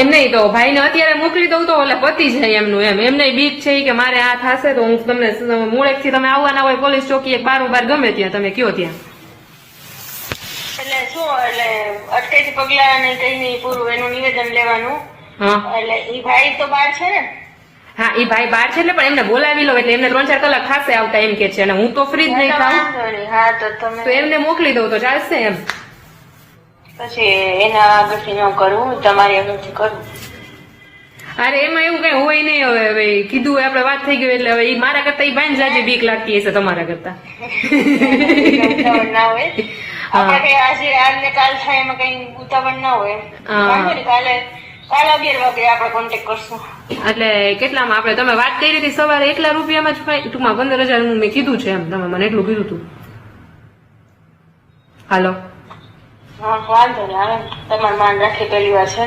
એમ નહીં તો ભાઈને અત્યારે મોકલી દઉં તો એટલે પતી જાય એમનું એમ. એમને બીક છે કે મારે આ થશે તો હું તમને મૂળેકથી તમે આવવાના હોય પોલીસ ચોકી એક બારોબાર ગમે ત્યાં તમે કયો ત્યાં. એટલે શું એટલે અટકેથી પગલા અને કઈ નહીં પૂરું એનું નિવેદન લેવાનું. હા. એટલે ઈ ભાઈ તો બાર છે ને? હા એ ભાઈ બાર છે એટલે પણ એમને બોલાવી લો એટલે એમને ત્રણ ચાર કલાક ખાસે આવતા એમ કે છે. અને હું તો ફ્રી જ નહીં. હા તો તો તમે એમને મોકલી દઉં તો ચાલશે એમ. પછી એના આગળથી ન કરવું તમારી આગળથી કરવું અરે એમાં એવું કઈ હોય નહીં હવે હવે કીધું આપડે આપણે વાત થઈ ગઈ એટલે હવે ઈ મારા કરતા ઈ ભાઈ જાજે બીક લાગતી હશે તમારા કરતા. ના હોય. આપણે કઈ આજે આજ કાલ થાય એમાં કઈ ઉતાવળ ના હોય. કાલે કાલે અગિયાર વાગે આપણે કોન્ટેક્ટ કરશું. એટલે કેટલામાં આપણે તમે વાત કરી હતી સવારે એકલા રૂપિયામાં જ ફાઈ- ટૂંકમાં પંદર હજાર મેં કીધું છે એમ તમે મને એટલું કીધું હતું હાલો. વાંધો નહીં આવે ને. તમારું માન રાખી પહેલી વાર છે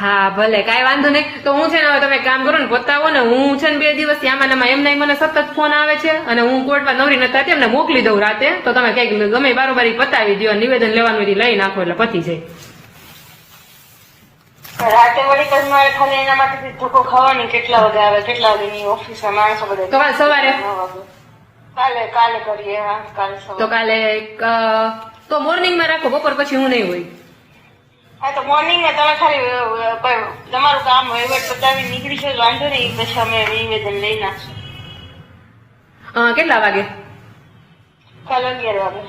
હા ભલે કાંઈ વાંધો નહીં. તો હું છે ને હવે તમે કામ કરો ને પતાવો ને હું છે ને બે દિવસ આમાં એમાં એમના મને સતત ફોન આવે છે અને હું કોર્ટમાં નવરી નથી થતી એમને મોકલી દઉં રાતે. તો તમે કંઈક ગમે બારોબારી પતાવી દો નિવેદન લેવાનું લઈ નાખો એટલે પતી જાય. રાતે વળી પછી મારે ખાલી એના માટે ધક્કો ખાવાની કેટલા વાગે આવે કેટલા વાગે ઓફિસમાં માણસો બધા સવારે. કાલે કાલે કરીએ હા કાલે તો કાલે એક, તો મોર્નિંગમાં રાખો બપોર પછી હું નહીં હોય. હા તો મોર્નિંગમાં તમે ખાલી તમારું કામ વહીવટ પતાવી નીકળી છે વાંધો નહીં પછી અમે નિવેદન લઈ નાખશું. કેટલા વાગે? કાલે અગિયાર વાગે.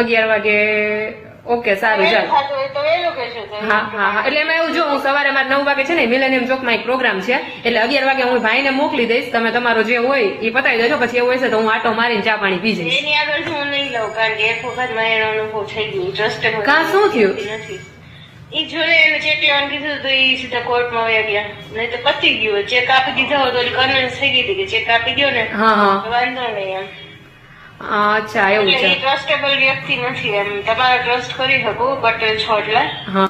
અગિયાર વાગે. ઓકે સારું ચાલો. હા હા એટલે એમાં એવું જો હું સવારે મારે નવ વાગે છે ને મિલેનિયમ ચોકમાં એક પ્રોગ્રામ છે એટલે અગિયાર વાગે હું ભાઈને મોકલી દઈશ તમે તમારો જે હોય એ પતાવી દેજો પછી એવું હશે તો હું આટો મારીને ચા પાણી પી જઈશ એની આગળ હું નહીં લઉં કારણ કે એક વખત મને એનો અનુભવ થઈ ગયો ટ્રસ્ટ કાં શું થયું? નથી ઈ જોડે એને ચેક લેવાનું કીધું તો એ સીધા કોર્ટમાં વયા ગયા નહીં તો પતી ગયું ચેક આપી દીધા હોય તો કન્વિન્સ થઈ ગઈ હતી કે ચેક આપી ગયો ને વાંધો નહીં એમ અચ્છા એવું છે. ટ્રસ્ટેબલ વ્યક્તિ નથી એમ. તમારે ટ્રસ્ટ કરી શકો બટ છો એટલે હા.